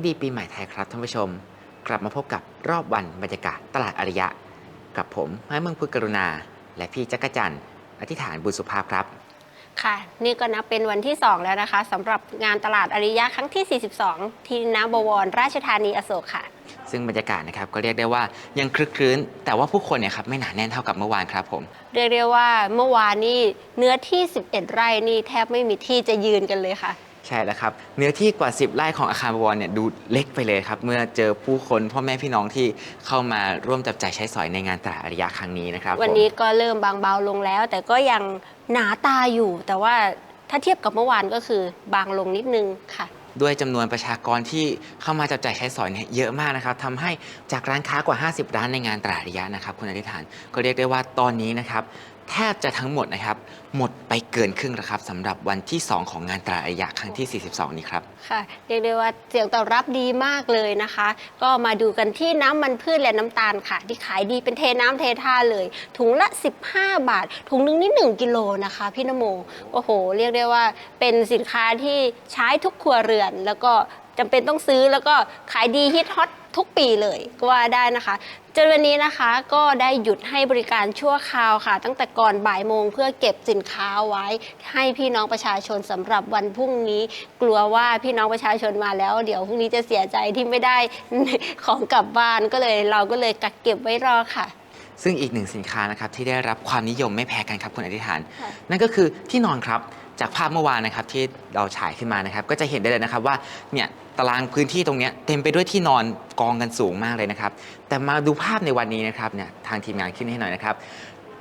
กดีปีใหม่ไทยครับท่านผู้ชม กลับมาพบกับรอบวันบรรยากาศตลาดอริยะ กับผมไม้เมืองพุทธกรุณา และพี่จักรจันทร์อธิษฐานบุญสุภาพครับ ค่ะ นี่ก็นับเป็นวันที่ 2 แล้วนะคะสำหรับงานตลาดอริยะครั้งที่ 42 ที่นบวรราชธานีอโศกค่ะ ซึ่งบรรยากาศนะครับก็เรียกได้ว่ายังคลึกคลื้น แต่ว่าผู้คนเนี่ยครับไม่หนาแน่นเท่ากับเมื่อวานครับผม เรียกได้ว่าเมื่อวานนี่เนื้อที่ 11 ไร่นี่แทบไม่มีที่จะยืนกันเลยค่ะ ใช่แล้วครับ เนื้อที่กว่า 10 ไร่ของอาคารบวรเนี่ยดูเล็กไปเลยครับ เมื่อเจอผู้คนพ่อแม่พี่น้องที่เข้ามาร่วมจับจ่ายใช้สอยในงานตลาดอริยะครั้งนี้นะครับวันผมนี้ก็เริ่มบางเบาลงแล้ว แต่ก็ยังหนาตาอยู่ แต่ว่าถ้าเทียบกับเมื่อวานก็คือบางลงนิดนึงค่ะ ด้วยจำนวนประชากรที่เข้ามาจับจ่ายใช้สอยเนี่ยเยอะมากนะครับทำให้จากร้านค้ากว่า 50 ร้านในงานตลาดอริยะนะครับคุณอธิษฐานก็เรียกได้ว่าตอนนี้นะครับ แทบจะทั้งหมดนะครับ หมดไปเกินครึ่งแล้วครับสำหรับวันที่ 2 ของงานตลาดอริยะครั้งที่ 42 นี้ครับ ค่ะเรียกได้ว่าเสียงตอบรับดีมากเลยนะคะ ก็มาดูกันที่น้ำมันพืชและน้ำตาลค่ะ ที่ขายดีเป็นเทน้ำเทท่าเลย ถุงละ 15 บาท ถุงหนึงนี่1กิโลนะคะพี่นโมโอ้โห เรียกได้ว่าเป็นสินค้าที่ใช้ทุกครัวเรือน แล้วก็ จำเป็นต้องซื้อแล้วก็ขายดีฮิตฮอตทุกปีเลยก็ว่าได้นะคะจนวันนี้นะคะก็ได้หยุดให้บริการชั่วคราวค่ะ ตั้งแต่ก่อนบ่ายโมงเพื่อเก็บสินค้าไว้ ให้พี่น้องประชาชนสำหรับวันพรุ่งนี้ กลัวว่าพี่น้องประชาชนมาแล้ว เดี๋ยวพรุ่งนี้จะเสียใจที่ไม่ได้ของกลับบ้านก็เลยเราก็เลยกักเก็บไว้รอค่ะ ซึ่งอีกหนึ่งสินค้านะครับที่ได้รับความนิยมไม่แพ้กันครับคุณอธิษฐานค่ะนั่นก็คือที่นอนครับ จากภาพเมื่อวานนะครับที่เราฉายขึ้นมานะครับ ก็จะเห็นได้เลยนะครับว่าเนี่ยตารางพื้นที่ตรงเนี้ยเต็มไปด้วยที่นอนกองกันสูงมากเลยนะครับ แต่มาดูภาพในวันนี้นะครับเนี่ยทางทีมงานขึ้นให้หน่อยนะครับ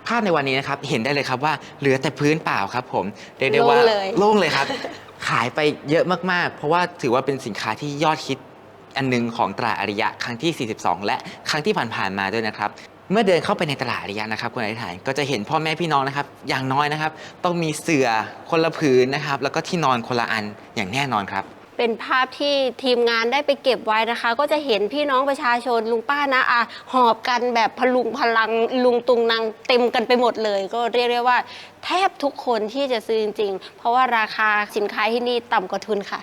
ภาพในวันนี้นะครับเห็นได้เลยครับว่าเหลือแต่พื้นเปล่าครับผมเรียกได้ว่าโล่งเลยโล่งเลยครับ ขายไปเยอะมากๆ เพราะว่าถือว่าเป็นสินค้าที่ยอดฮิตอันหนึงของตลาดอริยะครั้งที่ 42 และครั้งที่ผ่านๆมาด้วยนะครับ เมื่อเดินเข้าไปในตลาดอริยะนะครับคุณอธิษฐานก็จะเห็นพ่อแม่พี่น้องนะครับ อย่างน้อยนะครับ ต้องมีเสื่อคนละผืนนะครับ แล้วก็ที่นอนคนละอันอย่างแน่นอนครับ เป็นภาพที่ทีมงานได้ไปเก็บไว้นะคะ ก็จะเห็นพี่น้องประชาชนลุงป้านะอาหอบกันแบบพลุงพลังลุงตุงนางเต็มกันไปหมดเลย ก็เรียกได้ว่า แทบทุกคนที่จะซื้อจริงๆเพราะว่าราคาสินค้าที่นี่ต่ำกว่าทุนค่ะ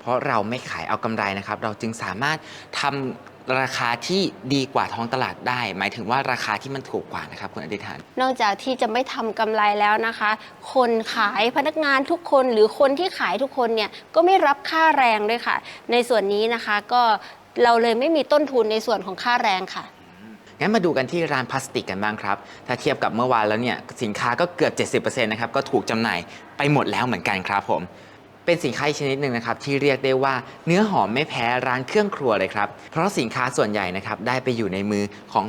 เพราะเราไม่ขายเอากำไรนะครับ เราจึงสามารถทำ ราคาที่ดีกว่าท้องตลาดได้ หมายถึงว่าราคาที่มันถูกกว่านะครับคุณอธิษฐาน นอกจากที่จะไม่ทำกำไรแล้วนะคะ คนขายพนักงานทุกคนหรือคนที่ขายทุกคนเนี่ยก็ไม่รับค่าแรงด้วยค่ะ ในส่วนนี้นะคะก็เราเลยไม่มีต้นทุนในส่วนของค่าแรงค่ะ งั้นมาดูกันที่ร้านพลาสติกกันบ้างครับ ถ้าเทียบกับเมื่อวานแล้วเนี่ยสินค้าก็เกือบ 70%นะครับ ก็ถูกจำหน่ายไปหมดแล้วเหมือนกันครับผม เป็นสินค้าอีกชนิดหนึ่งนะครับที่เรียกได้ว่าเนื้อหอมไม่แพ้ร้านเครื่องครัวเลยครับ เพราะสินค้าส่วนใหญ่นะครับได้ไปอยู่ในมือของ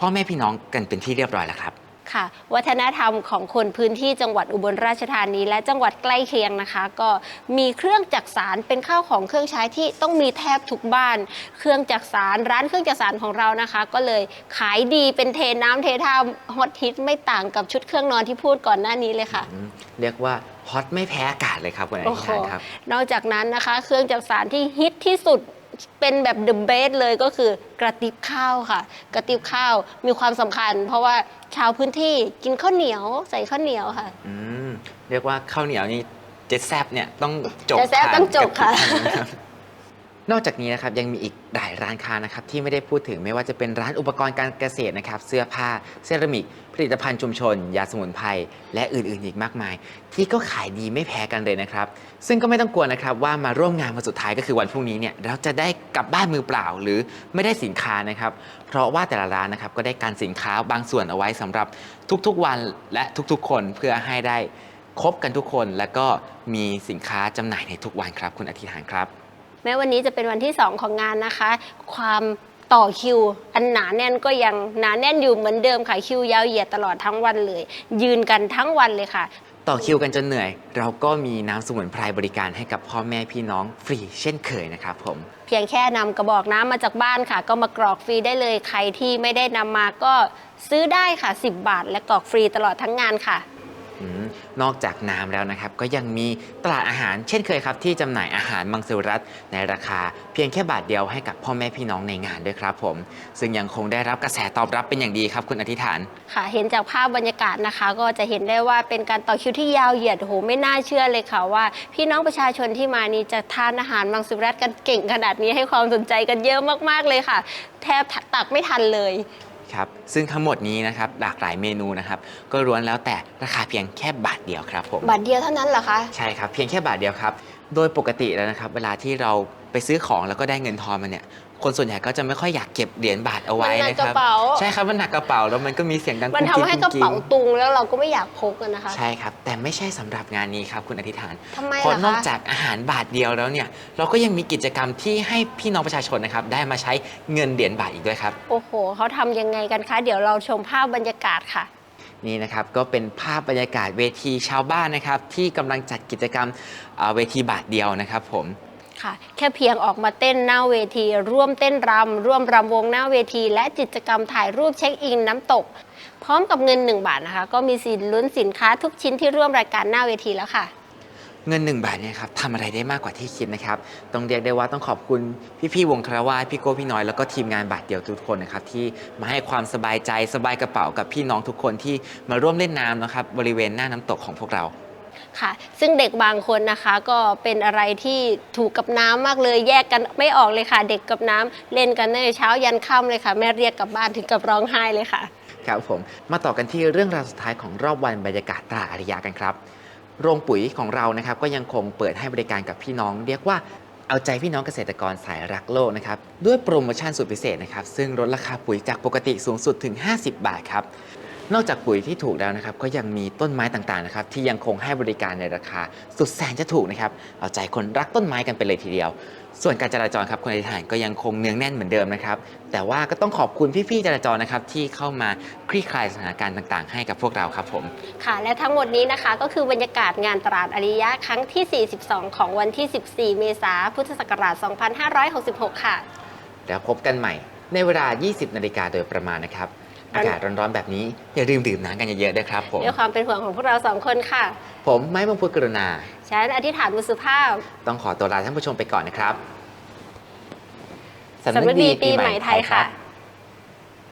พ่อแม่พี่น้องกันเป็นที่เรียบร้อยแล้วครับค่ะวัฒนธรรมของคนพื้นที่จังหวัดอุบลราชธานี และจังหวัดใกล้เคียงนะคะ ก็มีเครื่องจักสารเป็นข้าวของเครื่องใช้ที่ต้องมีแทบทุกบ้าน เครื่องจักสารร้านเครื่องจักสารของเรานะคะ ก็เลยขายดีเป็นเทน้ำเทท่าฮอตฮิตไม่ต่างกับชุดเครื่องนอนที่พูดก่อนหน้านี้เลยค่ะอืมเรียกว่า ฮอตไม่แพ้อากาศเลยครับคุณอโอ้ธิษโหฐานครับ นอกจากนั้นนะคะ เครื่องจักสารที่ฮิตที่สุดเป็นแบบเดอะเบสเลยก็คือกระติบข้าวค่ะ กระติบข้าวมีความสำคัญ เพราะว่าชาวพื้นที่กินข้าวเหนียวใส่ข้าวเหนียวค่ะ อืม เรียกว่าข้าวเหนียวนี่เจ็ดแซบเนี่ยต้องจบเจ๊แซ่บทานต้องจบค่ะกับ นอกจากนี้นะครับยังมีอีกหลายร้านค้านะครับที่ไม่ได้พูดถึงไม่ว่าจะเป็นร้านอุปกรณ์การเกษตรนะครับเสื้อผ้าเซรามิก ผลิตภัณฑ์ชุมชน ยาสมุนไพรและอื่นๆ อีกมากมาย ที่ก็ขายดีไม่แพ้กันเลยนะครับ ซึ่งก็ไม่ต้องกลัวนะครับว่ามาร่วมงานวันสุดท้ายก็คือวันพรุ่งนี้เนี่ยเราจะได้กลับบ้านมือเปล่า หรือไม่ได้สินค้านะครับเพราะว่าแต่ละร้านนะครับก็ได้การสินค้าบางส่วนเอาไว้สำหรับทุกๆวันและทุกๆ คนเพื่อให้ได้ครบกันทุกคน และก็มีสินค้าจำหน่ายในทุกวันครับ คุณอธิษฐานครับ แม้วันนี้จะเป็นวันที่ 2 ของงานนะคะ ความต่อคิว อันหนาแน่นก็ยังหนาแน่นอยู่เหมือนเดิมค่ะคิวยาวเหยียดตลอดทั้งวันเลย ยืนกันทั้งวันเลยค่ะ ต่อคิวกันจนเหนื่อย เราก็มีน้ำสมุนไพรบริการให้กับพ่อแม่พี่น้องฟรีเช่นเคยนะครับผม เพียงแค่นำกระบอกน้ำมาจากบ้านค่ะ ก็มากรอกฟรีได้เลยใครที่ไม่ได้นำมาก็ซื้อได้ค่ะ 10 บาท และกรอกฟรีตลอดทั้งงานค่ะอืม นอกจากน้ำแล้วนะครับ ก็ยังมีตลาดอาหารเช่นเคยครับ ที่จำหน่ายอาหารมังสวิรัตในราคาเพียงแค่บาทเดียวให้กับพ่อแม่พี่น้องในงานด้วยครับผม ซึ่งยังคงได้รับกระแสตอบรับเป็นอย่างดีครับคุณอธิษฐาน ค่ะ เห็นจากภาพบรรยากาศนะคะ ก็จะเห็นได้ว่าเป็นการต่อคิวที่ยาวเหยียดโอ้โหไม่น่าเชื่อเลยค่ะว่า พี่น้องประชาชนที่มานี่จะทานอาหารมังสวิรัตกันเก่งขนาดนี้ให้ความสนใจกันเยอะมากๆเลยค่ะ แทบตักไม่ทันเลย ครับ ซึ่งทั้งหมดนี้นะครับหลากหลายเมนูนะครับ ก็ล้วนแล้วแต่ราคาเพียงแค่บาทเดียวครับผมบาทเดียวเท่านั้นเหรอคะ ใช่ครับเพียงแค่บาทเดียวครับ โดยปกติแล้วนะครับ เวลาที่เราไปซื้อของแล้วก็ได้เงินทอนมาเนี่ย คนส่วนใหญ่ก็จะไม่ค่อยอยากเก็บเหรียญบาทเอาไว้มันหนักนะครักระเป๋า ใช่ครับมันหนักกระเป๋าแล้วมันก็มีเสียงดังมันทำกุ๊ให้กิ๊กระเป๋ากิ๊ตุงแล้วเราก็ไม่อยากพกกันนะคะ ใช่ครับ แต่ไม่ใช่สำหรับงานนี้ครับคุณอธิษฐาน ทำไมเพราะล่ะนอกคะจากอาหารบาทเดียวแล้วเนี่ย เราก็ยังมีกิจกรรมที่ให้พี่น้องประชาชนนะครับ ได้มาใช้เงินเหรียญบาทอีกด้วยครับ โอ้โห เขาทำยังไงกันคะ เดี๋ยวเราชมภาพบรรยากาศค่ะ นี่นะครับก็เป็นภาพบรรยากาศเวทีชาวบ้านนะครับที่กำลังจัดกิจกรรมเอ่อเวทีบาทเดียวนะครับผม ค่ะ แค่เพียงออกมาเต้นหน้าเวที ร่วมเต้นรำร่วมรำวงหน้าเวที และกิจกรรมถ่ายรูปเช็คอินน้ำตก พร้อมกับเงิน 1 บาทนะคะ ก็มีสิทธิ์ลุ้นสินค้าทุกชิ้นที่ร่วมรายการหน้าเวทีแล้วค่ะเงิน 1 บาทเนี่ยครับทำอะไรได้มากกว่าที่คิดนะครับ ต้องเรียกได้ว่าต้องขอบคุณพี่ๆวงคารวาพี่โก้พี่น้อยแล้วก็ทีมงานบาทเดียวทุกคนนะครับที่มาให้ความสบายใจสบายกระเป๋ากับพี่น้องทุกคนที่มาร่วมเล่นน้ำนะครับบริเวณหน้าน้ำตกของพวกเรา ค่ะ ซึ่งเด็กบางคนนะคะก็เป็นอะไรที่ถูกกับน้ำมากเลย แยกกันไม่ออกเลยค่ะ เด็กกับน้ำเล่นกันตั้งแต่เช้ายันค่ำเลยค่ะ แม่เรียกกลับบ้านถึงกับร้องไห้เลยค่ะ ครับผม มาต่อกันที่เรื่องราวสุดท้ายของรอบวันบรรยากาศตลาอาริยะกันครับ โรงปุ๋ยของเรานะครับก็ยังคงเปิดให้บริการกับพี่น้อง เรียกว่าเอาใจพี่น้องเกษตรกรสายรักโลกนะครับด้วยโปรโมชั่นสุดพิเศษนะครับซึ่งลดราคาปุ๋ยจากปกติสูงสุดถึง 50 บาทครับ นอกจากปุ๋ยที่ถูกแล้วนะครับก็ยังมีต้นไม้ต่างๆนะครับที่ยังคงให้บริการในราคา สุดแสนจะถูกนะครับเอาใจคนรักต้นไม้กันไปเลยทีเดียว ส่วนการจราจรครับคนอธิษฐานก็ยังคงเนืองแน่นเหมือนเดิมนะครับแต่ว่าก็ต้องขอบคุณพี่ๆจราจรนะครับที่เข้ามาคลี่คลายสถานการณ์ต่างๆ ให้กับพวกเราครับผมค่ะ และทั้งหมดนี้นะคะก็คือบรรยากาศงานตลาดอาริยะครั้งที่ 42 ของวันที่ 14 เมษายนพุทธศักราช 2566 ค่ะ แล้วพบกันใหม่ในเวลา 20 นาฬิกาโดยประมาณนะครับ อากาศร้อนๆแบบนี้ อย่าลืมดื่มน้ำกันเยอะๆด้วยครับผมด้วยความเป็นห่วงของพวกเราสองคนค่ะ ผมไม้มงคลกรุณาฉันอธิษฐานบุญสุภาพ ต้องขอตัวลาท่านผู้ชมไปก่อนนะครับสำนึกดีปีใหม่ไทยค่ะ